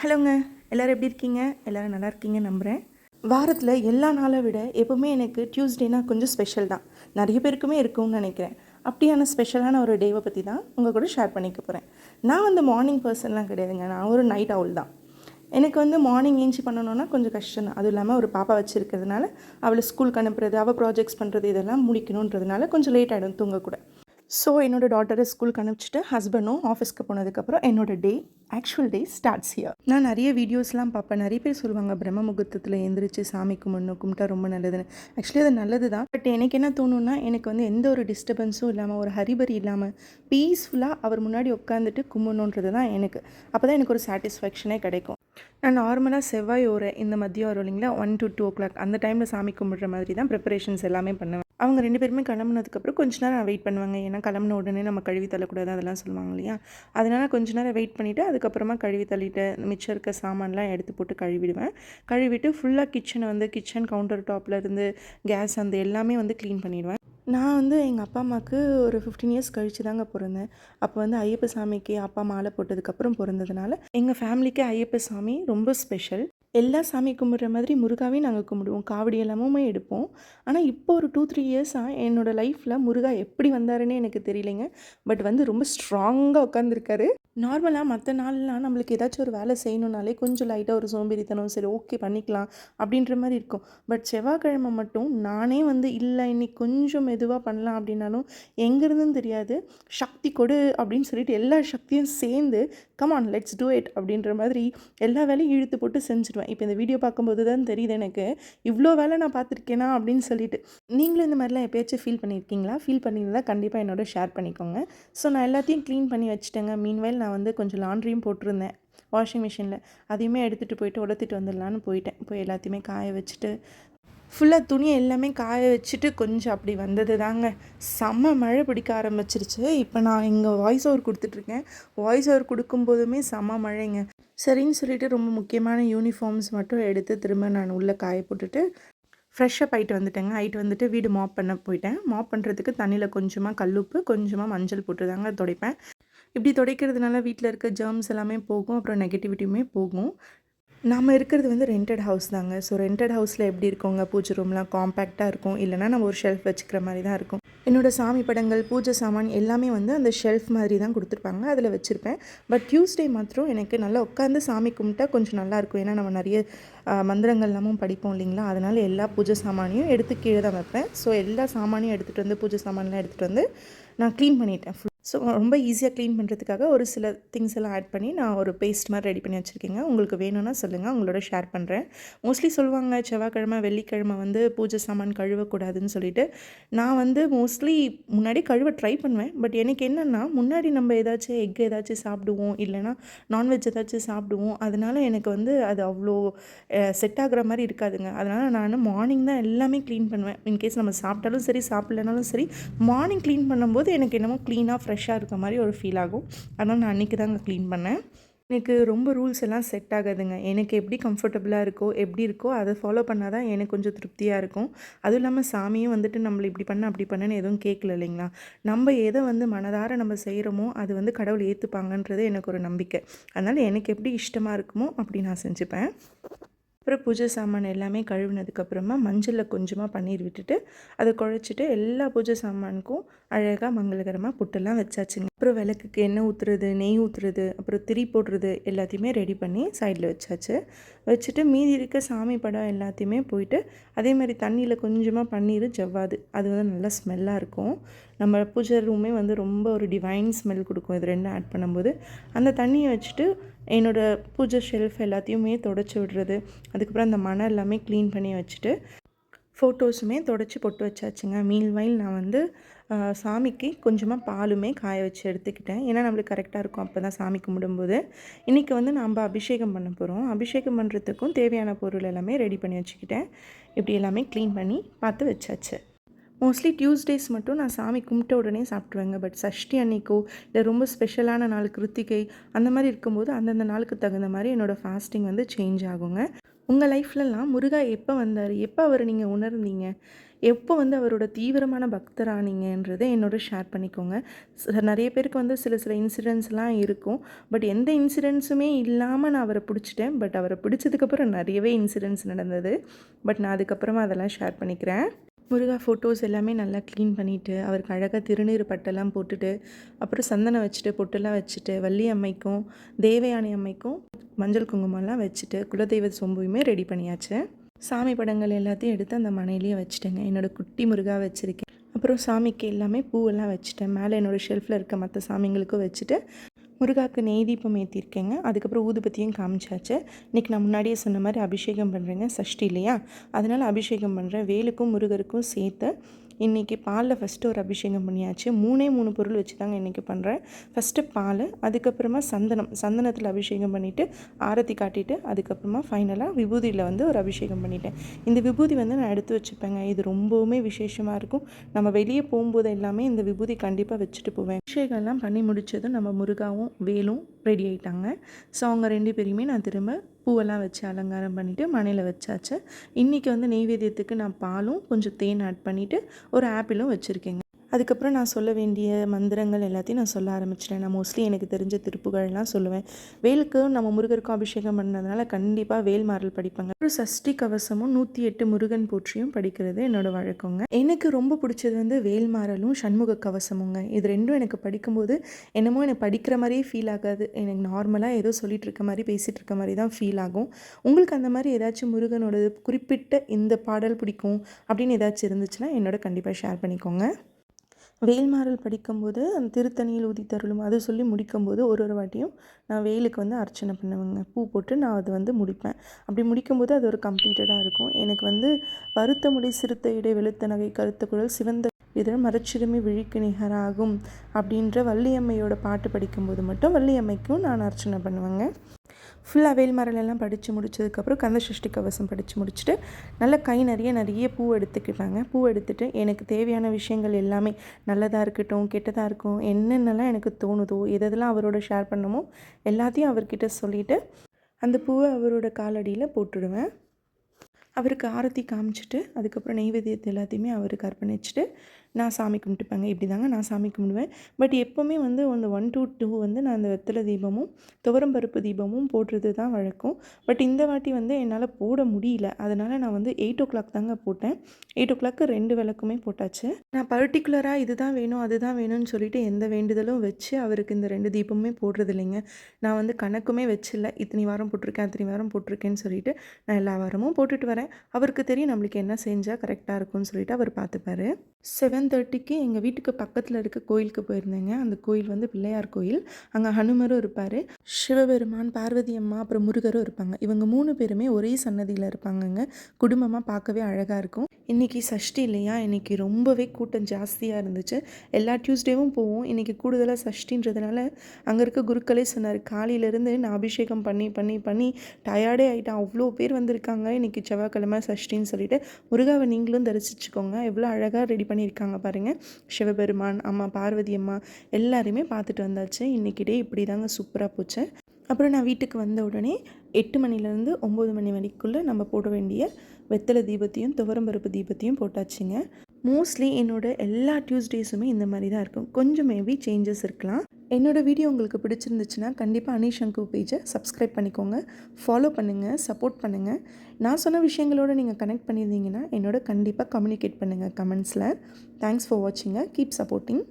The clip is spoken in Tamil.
ஹலோங்க எல்லோரும் எப்படி இருக்கீங்க? எல்லோரும் நல்லா இருக்கீங்க நம்புகிறேன் வாரத்தில் எல்லா நாளை விட எப்போவுமே எனக்கு டியூஸ்டேனா கொஞ்சம் ஸ்பெஷல் தான். நிறைய பேருக்குமே இருக்கும்னு நினைக்கிறேன். அப்படியான ஸ்பெஷலான ஒரு டேவை பற்றி தான் உங்கள் கூட ஷேர் பண்ணிக்க போகிறேன் நான் வந்து மார்னிங் பர்சன்லாம் கிடையாதுங்க. நான் ஒரு நைட் அவுல் தான். எனக்கு வந்து மார்னிங் ஏஞ்சி பண்ணணுன்னா கொஞ்சம் கஷ்டம் தான். அதுவும் இல்லாமல் ஒரு பாப்பா வச்சுருக்கிறதுனால அவளை ஸ்கூலுக்கு அனுப்புறது அவள் ப்ராஜெக்ட்ஸ் பண்ணுறது இதெல்லாம் முடிக்கணுன்றதுனால கொஞ்சம் லேட் ஆகிடும் தூங்க கூட ஸோ என்னோடய டாட்டரை ஸ்கூலுக்கு அனுப்பிச்சிட்டு ஹஸ்பண்டும் ஆஃபீஸ்க்கு போனதுக்கப்புறம் என்னோடய day actual day starts here நான் நிறைய வீடியோஸ்லாம் பார்ப்பேன். நிறைய பேர் சொல்லுவாங்க பிரம்ம முகூர்த்தத்தில் எந்திரிச்சு சாமி கும்பிடணும் கும்பிட்டா ரொம்ப நல்லதுன்னு. ஆக்சுவலி அது நல்லது தான் பட் எனக்கு என்ன தோணுன்னா எனக்கு வந்து எந்த ஒரு டிஸ்டர்பன்ஸும் இல்லாமல் ஒரு ஹரிபரி இல்லாமல் பீஸ்ஃபுல்லாக அவர் முன்னாடி உட்காந்துட்டு கும்பிடணுன்றது தான் எனக்கு. அப்போ தான் எனக்கு ஒரு சாட்டிஸ்ஃபேக்ஷனே கிடைக்கும். நான் நார்மலாக செவ்வாய் ஒரு இந்த மதியம் வரும் இல்லைங்களா one to two o'clock அந்த டைமில் சாமி கும்பிட்ற மாதிரி தான் ப்ரிப்பரேஷன்ஸ் எல்லாமே பண்ணுவேன். அவங்க ரெண்டு பேருமே கிளம்புனதுக்கப்புறம் கொஞ்ச நேரம் நான் வெயிட் பண்ணுவாங்க. ஏன்னா கிளம்புன உடனே நம்ம கழுவி தள்ளக்கூடாது அதெல்லாம் சொல்லுவாங்க இல்லையா? அதனால் கொஞ்ச நேரம் வெயிட் பண்ணிவிட்டு அதுக்கப்புறமா கழுவி தள்ளிட்டு மிச்சம் இருக்க சாமான்லாம் எடுத்து போட்டு கழுவிடுவேன். கழுவிட்டு ஃபுல்லாக கிச்சனை வந்து கிச்சன் கவுண்டர் டாப்பில் இருந்து கேஸ் அந்த எல்லாமே வந்து க்ளீன் பண்ணிடுவேன். நான் வந்து எங்கள் அப்பா அம்மாவுக்கு ஒரு ஃபிஃப்டீன் இயர்ஸ் கழிச்சு தாங்க பிறந்தேன். அப்போ வந்து ஐயப்ப சாமிக்கு அப்பா மாலை போட்டதுக்கப்புறம் பிறந்ததுனால எங்கள் ஃபேமிலிக்கு ஐயப்ப சாமி ரொம்ப ஸ்பெஷல் எல்லா சாமி கும்பிட்ற மாதிரி முருகாவையும் நாங்கள் கும்பிடுவோம். காவடி எல்லாமுமே எடுப்போம். ஆனால் இப்போ ஒரு டூ த்ரீ இயர்ஸாக என்னோடய லைஃப்பில் முருகா எப்படி வந்தாருன்னு எனக்கு தெரியலைங்க. பட் வந்து ரொம்ப ஸ்ட்ராங்காக உட்காந்துருக்காரு நார்மலாக மற்ற நாள்லாம் நம்மளுக்கு ஏதாச்சும் ஒரு வேலை செய்யணுன்னாலே கொஞ்சம் லைட்டாக ஒரு சோம்பேறித்தனம் சரி ஓகே பண்ணிக்கலாம் அப்படின்ற மாதிரி இருக்கும். பட் செவ்வாய்க்கிழமை மட்டும் நானே வந்து இல்லை இன்னைக்கு கொஞ்சம் மெதுவாக பண்ணலாம் அப்படின்னாலும் எங்கேருந்துன்னு தெரியாது. சக்தி கொடு அப்படின்னு சொல்லிட்டு எல்லா சக்தியும் சேர்ந்து கமான் லெட்ஸ் டூ இட் அப்படின்ற மாதிரி எல்லா வேலையும் இழுத்து போட்டு செஞ்சுடுவேன் இப்போ இந்த வீடியோ பார்க்கும்போது தான் தெரியுது எனக்கு இவ்வளோ வேலை நான் பார்த்துருக்கேனா அப்படின்னு சொல்லிட்டு. நீங்களும் இந்த மாதிரிலாம் எப்பயாச்சும் ஃபீல் பண்ணியிருக்கீங்களா ஃபீல் பண்ணியிருந்தால் கண்டிப்பாக என்னோட ஷேர் பண்ணிக்கோங்க. ஸோ நான் எல்லாத்தையும் க்ளீன் பண்ணி வச்சுட்டேங்க. மீன்வைல் நான் வந்து கொஞ்சம் லாண்ட்ரியும் போட்டிருந்தேன் வாஷிங் மிஷினில் அதையுமே எடுத்துகிட்டு போயிட்டு உடத்திட்டு வந்துடலான்னு போயிட்டேன். போய் எல்லாத்தையுமே காய வச்சுட்டு ஃபுல்லாக துணி எல்லாமே காய வச்சுட்டு கொஞ்சம் அப்படி வந்தது தாங்க செம்ம மழை பிடிக்க ஆரம்பிச்சிருச்சு. இப்போ நான் இங்கே வாய்ஸ் ஓவர் கொடுத்துட்ருக்கேன். வாய்ஸ் ஓவர் கொடுக்கும்போதுமே செம்ம மழைங்க. சரின்னு சொல்லிட்டு ரொம்ப முக்கியமான யூனிஃபார்ம்ஸ் மட்டும் எடுத்து திரும்ப நான் உள்ளே காய போட்டுட்டு ஃப்ரெஷ்ஷப் ஆகிட்டு வந்துட்டேங்க. ஆகிட்டு வந்துட்டு வீடு மாப் பண்ண போயிட்டேன். மாப் பண்ணுறதுக்கு தண்ணியில் கொஞ்சமாக கல்லுப்பு கொஞ்சமாக மஞ்சள் போட்டு தாங்க துடைப்பேன். இப்படி துடைக்கிறதுனால வீட்டில் இருக்க ஜேர்ம்ஸ் எல்லாமே போகும். அப்புறம் நெகட்டிவிட்டியுமே போகும். நம்ம இருக்கிறது வந்து ரெண்டட் ஹவுஸ் தாங்க. ஸோ ரெண்டட் ஹவுஸில் எப்படி இருக்கோங்க? பூஜை ரூம்லாம் காம்பேக்டாக இருக்கும். இல்லைனா நம்ம ஒரு ஷெல்ஃப் வச்சுக்கிற மாதிரி தான் இருக்கும். என்னோடய சாமி படங்கள் பூஜை சாமான் எல்லாமே வந்து அந்த ஷெல்ஃப் மாதிரி தான் கொடுத்துருப்பாங்க. அதில் வச்சுருப்பேன். பட் டியூஸ்டே மாத்திரம் எனக்கு நல்லா உட்காந்து சாமி கும்பிட்டா கொஞ்சம் நல்லாயிருக்கும் ஏன்னா நம்ம நிறைய மந்திரங்கள் எல்லாமும் படிப்போம் இல்லைங்களா? அதனால் எல்லா பூஜை சாமானையும் எடுத்து கீழே தான் வைப்பேன். ஸோ எல்லா சாமானையும் எடுத்துகிட்டு வந்து பூஜை சாமான்லாம் எடுத்துகிட்டு வந்து நான் க்ளீன் பண்ணிட்டேன் ஃபுல் ஸோ ரொம்ப ஈஸியாக க்ளீன் பண்ணுறதுக்காக ஒரு சில திங்ஸ் எல்லாம் ஆட் பண்ணி நான் ஒரு பேஸ்ட் மாதிரி ரெடி பண்ணி வச்சுருக்கேங்க. உங்களுக்கு வேணும்னா சொல்லுங்கள் உங்களோட ஷேர் பண்ணுறேன் மோஸ்ட்லி சொல்லுவாங்க செவ்வாய்க்கிழமை வெள்ளிக்கிழமை வந்து பூஜை சாமான் கழுவக்கூடாதுன்னு சொல்லிட்டு. நான் வந்து மோஸ்ட்லி முன்னாடி கழுவ ட்ரை பண்ணுவேன். பட் எனக்கு என்னென்னா முன்னாடி நம்ம ஏதாச்சும் எக் ஏதாச்சும் சாப்பிடுவோம். இல்லைனா நான்வெஜ் ஏதாச்சும் சாப்பிடுவோம். அதனால் எனக்கு வந்து அது அவ்வளோ செட் ஆகிற மாதிரி இருக்காதுங்க. அதனால் நான் மார்னிங் தான் எல்லாமே க்ளீன் பண்ணுவேன். இன்கேஸ் நம்ம சாப்பிட்டாலும் சரி சாப்பிட்லனாலும் சரி மார்னிங் க்ளீன் பண்ணும்போது எனக்கு என்னமோ க்ளீனாக ஃப்ரெஷ் ஃப்ரெஷ்ஷாக இருக்க மாதிரி ஒரு ஃபீல் ஆகும். அதனால் நான் அன்றைக்கி தாங்க க்ளீன் பண்ணேன். எனக்கு ரொம்ப ரூல்ஸ் எல்லாம் செட் ஆகாதுங்க. எனக்கு எப்படி கம்ஃபர்டபுளாக இருக்கோ எப்படி இருக்கோ அதை ஃபாலோ பண்ணால் தான் எனக்கு கொஞ்சம் திருப்தியாக இருக்கும். அதுவும் இல்லாமல் சாமியும் வந்துட்டு நம்மளை இப்படி பண்ண அப்படி பண்ணுன்னு எதுவும் கேட்கல இல்லைங்களா? நம்ம எதை வந்து மனதார நம்ம செய்கிறோமோ அது வந்து கடவுள் ஏற்றுப்பாங்கன்றது எனக்கு ஒரு நம்பிக்கை. அதனால் எனக்கு எப்படி இஷ்டமாக இருக்குமோ அப்படி நான் செஞ்சுப்பேன். அப்புறம் பூஜை சாமான் எல்லாமே கழுவினதுக்கப்புறமா மஞ்சளில் கொஞ்சமாக பன்னீர் விட்டுட்டு அதை குழைச்சிட்டு எல்லா பூஜை சாமானுக்கும் அழகாக மங்களகரமாக புட்டெல்லாம் வச்சாச்சுங்க. அப்புறம் விளக்குக்கு எண்ணெய் ஊற்றுறது நெய் ஊற்றுறது அப்புறம் திரி போடுறது எல்லாத்தையுமே ரெடி பண்ணி சைடில் வச்சாச்சு. வச்சுட்டு மீதி இருக்க சாமி படம் எல்லாத்தையுமே போயிட்டு அதே மாதிரி தண்ணியில் கொஞ்சமாக பன்னீர் ஜவ்வாது. அது வந்து நல்லா ஸ்மெல்லாக இருக்கும். நம்ம பூஜை ரூமே வந்து ரொம்ப ஒரு டிவைன் ஸ்மெல் கொடுக்கும். இது ரெண்டும் ஆட் பண்ணும்போது அந்த தண்ணியை வச்சுட்டு என்னோடய பூஜை ஷெல்ஃப் எல்லாத்தையுமே தொடச்சி விடுறது. அதுக்கப்புறம் அந்த மணம் எல்லாமே க்ளீன் பண்ணி வச்சுட்டு ஃபோட்டோஸுமே தொடச்சி பொட்டு வச்சாச்சுங்க. மீல் வைல் நான் வந்து சாமிக்கு கொஞ்சமாக பாலுமே காய வச்சு எடுத்துக்கிட்டேன். ஏன்னா நம்மளுக்கு கரெக்டாக இருக்கும். அப்போ தான் சாமி கும்பிடும்போது. இன்றைக்கி வந்து நாம் அபிஷேகம் பண்ண போகிறோம் அபிஷேகம் பண்ணுறதுக்கும் தேவையான பொருள் எல்லாமே ரெடி பண்ணி வச்சுக்கிட்டேன். இப்படி எல்லாமே க்ளீன் பண்ணி பார்த்து வச்சாச்சு. மோஸ்ட்லி டியூஸ்டேஸ் மட்டும் நான் சாமி கும்பிட்ட உடனே சாப்பிட்ருவேங்க பட் சஷ்டி அன்னைக்கோ இல்லை ரொம்ப ஸ்பெஷலான நாள் கிருத்திகை அந்த மாதிரி இருக்கும்போது அந்தந்த நாளுக்கு தகுந்த மாதிரி என்னோடய ஃபாஸ்டிங் வந்து சேஞ்ச் ஆகுங்க. உங்கள் லைஃப்லலாம் முருகா எப்போ வந்தார்? எப்போ அவர் நீங்கள் உணர்ந்தீங்க? எப்போ வந்து அவரோட தீவிரமான பக்தரானீங்கன்றதை என்னோட ஷேர் பண்ணிக்கோங்க. நிறைய பேருக்கு வந்து சில சில இன்சிடென்ட்ஸ்லாம் இருக்கும். பட் எந்த இன்சிடென்ட்ஸுமே இல்லாமல் நான் அவரை பிடிச்சிட்டேன். பட் அவரை பிடிச்சதுக்கப்புறம் நிறையவே இன்சிடென்ட்ஸ் நடந்தது. பட் நான் அதுக்கப்புறமா அதெல்லாம் ஷேர் பண்ணிக்கிறேன். முருகா ஃபோட்டோஸ் எல்லாமே நல்லா க்ளீன் பண்ணிவிட்டு அவருக்கு அழகாக திருநீர் பட்டெல்லாம் போட்டுட்டு அப்புறம் சந்தனம் வச்சுட்டு பொட்டெல்லாம் வச்சுட்டு வள்ளி அம்மைக்கும் தேவயானி அம்மைக்கும் மஞ்சள் குங்குமம்லாம் வச்சுட்டு குலதெய்வ சொம்புமே ரெடி பண்ணியாச்சு. சாமி படங்கள் எல்லாத்தையும் எடுத்து அந்த மனையிலேயே வச்சுட்டேங்க. என்னோட குட்டி முருகா வச்சுருக்கேன். அப்புறம் சாமிக்கு எல்லாமே பூவெல்லாம் வச்சுட்டேன். மேலே என்னோடய ஷெல்ஃபில் இருக்க மற்ற சாமிங்களுக்கும் வச்சுட்டு முருகாக்கு நெய் தீபம் ஏற்றிருக்கேங்க அதுக்கப்புறம் ஊதுபத்தியும் காமிச்சாச்சு. இன்றைக்கி நான் முன்னாடியே சொன்ன மாதிரி அபிஷேகம் பண்ணுறேங்க சஷ்டி இல்லையா? அதனால் அபிஷேகம் பண்ணுறேன் வேலுக்கும் முருகருக்கும் சேர்த்து இன்றைக்கி பாலில் ஃபஸ்ட்டு ஒரு அபிஷேகம் பண்ணியாச்சு. மூணே மூணு பொருள் வச்சு தாங்க இன்றைக்கி பண்ணுறேன் ஃபஸ்ட்டு பால் அதுக்கப்புறமா சந்தனம். சந்தனத்தில் அபிஷேகம் பண்ணிவிட்டு ஆரத்தி காட்டிட்டு அதுக்கப்புறமா ஃபைனலாக விபூதியில் வந்து ஒரு அபிஷேகம் பண்ணிட்டேன். இந்த விபூதி வந்து நான் எடுத்து வச்சுப்பேங்க. இது ரொம்பவுமே விசேஷமாக இருக்கும். நம்ம வெளியே போகும்போது எல்லாமே இந்த விபூதி கண்டிப்பாக வச்சுட்டு போவேன். அபிஷேகம்லாம் பண்ணி முடித்ததும் நம்ம முருகாவும் வேலும் ரெடி ஆகிட்டாங்க ஸோ அவங்க ரெண்டு பேரையுமே நான் திரும்ப பூவெல்லாம் வச்சு அலங்காரம் பண்ணிவிட்டு மனையில் வச்சாச்சு. இன்றைக்கி வந்து நெய்வேத்தியத்துக்கு நான் பாலும் கொஞ்சம் தேன் ஆட் பண்ணிவிட்டு ஒரு ஆப்பிளும் வச்சுருக்கேங்க. அதுக்கப்புறம் நான் சொல்ல வேண்டிய மந்திரங்கள் எல்லாத்தையும் நான் சொல்ல ஆரம்பிச்சிட்டேன். நான் மோஸ்ட்லி எனக்கு தெரிஞ்ச திருப்புகள்லாம் சொல்லுவேன். வேலுக்கு நம்ம முருகருக்கும் அபிஷேகம் பண்ணதுனால கண்டிப்பாக வேல்மாறல் படிப்பாங்க. ஒரு சஷ்டி கவசமும் நூற்றி எட்டு முருகன் போற்றியும் படிக்கிறது என்னோட வழக்கங்க. எனக்கு ரொம்ப பிடிச்சது வந்து வேல்மாறலும் சண்முக கவசமுங்க. இது ரெண்டும் எனக்கு படிக்கும்போது என்னமோ எனக்கு படிக்கிற மாதிரியே ஃபீல் ஆகாது. எனக்கு நார்மலாக ஏதோ சொல்லிட்டு இருக்க மாதிரி பேசிகிட்டு இருக்க மாதிரி தான் ஃபீல் ஆகும். உங்களுக்கு அந்த மாதிரி ஏதாச்சும் முருகனோட குறிப்பிட்ட இந்த பாடல் பிடிக்கும் அப்படின்னு ஏதாச்சும் இருந்துச்சுன்னா என்னோட கண்டிப்பாக ஷேர் பண்ணிக்கோங்க. வேல்மாறல் படிக்கும்போது அந்த திருத்தணியில் உதித்தருளும் தருளும் அது சொல்லி முடிக்கும்போது ஒரு ஒரு வாட்டியும் நான் வேலுக்கு வந்து அர்ச்சனை பண்ணுவேங்க. பூ போட்டு நான் அது வந்து முடிப்பேன். அப்படி முடிக்கும்போது அது ஒரு கம்ப்ளீட்டடாக இருக்கும். எனக்கு வந்து பருத்த முடி சிறுத்த இடை வெளுத்த நகை கருத்த குழல் சிவந்த இதழ் மரச்சிறுமி விழிக்கு நிகராகும் அப்படின்ற வள்ளியம்மையோட பாட்டு படிக்கும்போது மட்டும் வள்ளியம்மைக்கும் நான் அர்ச்சனை பண்ணுவேங்க. ஃபுல்லாக வேல்மரலெல்லாம் படித்து முடிச்சதுக்கப்புறம் கந்த சஷ்டி கவசம் படித்து முடிச்சுட்டு நல்லா கை நிறைய நிறைய பூ எடுத்துக்கிட்டாங்க. பூ எடுத்துட்டு எனக்கு தேவையான விஷயங்கள் எல்லாமே நல்லதாக இருக்கட்டும் கெட்டதாக இருக்கும் என்னென்னலாம் எனக்கு தோணுதோ எதெல்லாம் அவரோட ஷேர் பண்ணமோ எல்லாத்தையும் அவர்கிட்ட சொல்லிவிட்டு அந்த பூவை அவரோட காலடியில் போட்டுடுவேன். அவருக்கு ஆரத்தி காமிச்சிட்டு அதுக்கப்புறம் நெய்வேத்தியத்தை எல்லாத்தையுமே அவருக்கு அர்ப்பணிச்சுட்டு நான் சாமி கும்பிட்டுப்பேங்க இப்படி தாங்க நான் சாமி கும்பிடுவேன். பட் எப்போவுமே வந்து அந்த ஒன் டூ டூ வந்து நான் அந்த வெத்தலை தீபமும் துவரம் பருப்பு தீபமும் போடுறது தான் வழக்கம். பட் இந்த வாட்டி வந்து என்னால் போட முடியல. அதனால் நான் வந்து எயிட் ஓ கிளாக் தாங்க போட்டேன். எயிட் ஓ கிளாக்கு ரெண்டு விளக்குமே போட்டாச்சு. நான் பர்டிகுலராக இதுதான் வேணும் அதுதான் வேணும்னு சொல்லிட்டு எந்த வேண்டுதலும் வச்சு அவருக்கு இந்த ரெண்டு தீபமுமே போடுறது இல்லைங்க. நான் வந்து கணக்குமே வச்சில்ல. இத்தனை வாரம் போட்டிருக்கேன் அத்தனை வாரம் போட்டிருக்கேன்னு சொல்லிட்டு நான் எல்லா வாரமும் போட்டுட்டு வரேன். அவருக்கு தெரியும் நம்மளுக்கு என்ன செஞ்சால் கரெக்டாக இருக்கும்னு சொல்லிட்டு அவர் பார்த்துப்பாரு. செவன் தேர்ட்டிக்கு எங்கள் வீட்டுக்கு பக்கத்தில் இருக்க கோயிலுக்கு போயிருந்தேங்க. அந்த கோயில் வந்து பிள்ளையார் கோயில். அங்கே ஹனுமரும் இருப்பார். சிவபெருமான் பார்வதி அம்மா அப்புறம் முருகரும் இருப்பாங்க. இவங்க மூணு பேருமே ஒரே சன்னதியில் இருப்பாங்கங்க. குடும்பமாக பார்க்கவே அழகாக இருக்கும். இன்றைக்கி சஷ்டி இல்லையா? இன்றைக்கி ரொம்பவே கூட்டம் ஜாஸ்தியாக இருந்துச்சு. எல்லா டியூஸ்டேவும் போவோம். இன்றைக்கி கூடுதலாக சஷ்டின்றதுனால அங்கே இருக்க குருக்களே சொன்னார் காலையிலேருந்து நான் அபிஷேகம் பண்ணி பண்ணி பண்ணி டயர்டே ஆகிட்டேன் அவ்வளோ பேர் வந்திருக்காங்க. இன்றைக்கி செவ்வாய்க்கிழமை சஷ்டின்னு சொல்லிட்டு முருகாவை நீங்களும் தரிசிச்சுக்கோங்க. எவ்வளோ அழகாக ரெடி பண்ணியிருக்காங்க பாருங்கள் சிவபெருமான் அம்மா பார்வதி அம்மா எல்லாருமே பார்த்துட்டு வந்தாச்சு. இன்றைக்கி டே இப்படி தாங்க சூப்பராக போச்சு. அப்புறம் நான் வீட்டுக்கு வந்த உடனே எட்டு மணிலேருந்து ஒம்பது மணி வரைக்குள்ளே நம்ம போட வேண்டிய வெத்தலை தீபத்தையும் துவரம்பருப்பு தீபத்தையும் போட்டாச்சுங்க. மோஸ்ட்லி என்னோட எல்லா டியூஸ்டேஸுமே இந்த மாதிரி தான் இருக்கும். கொஞ்சம் மேபி சேஞ்சஸ் இருக்கலாம். என்னோடய வீடியோ உங்களுக்கு பிடிச்சிருந்துச்சுன்னா கண்டிப்பாக அனிஷங்கு பேஜை சப்ஸ்கிரைப் பண்ணிக்கோங்க. ஃபாலோ பண்ணுங்கள் சப்போர்ட் பண்ணுங்கள் நான் சொன்ன விஷயங்களோட நீங்கள் கனெக்ட் பண்ணியிருந்தீங்கன்னா என்னோட கண்டிப்பாக கம்யூனிகேட் பண்ணுங்கள் கமெண்ட்ஸில் thanks for watching keep supporting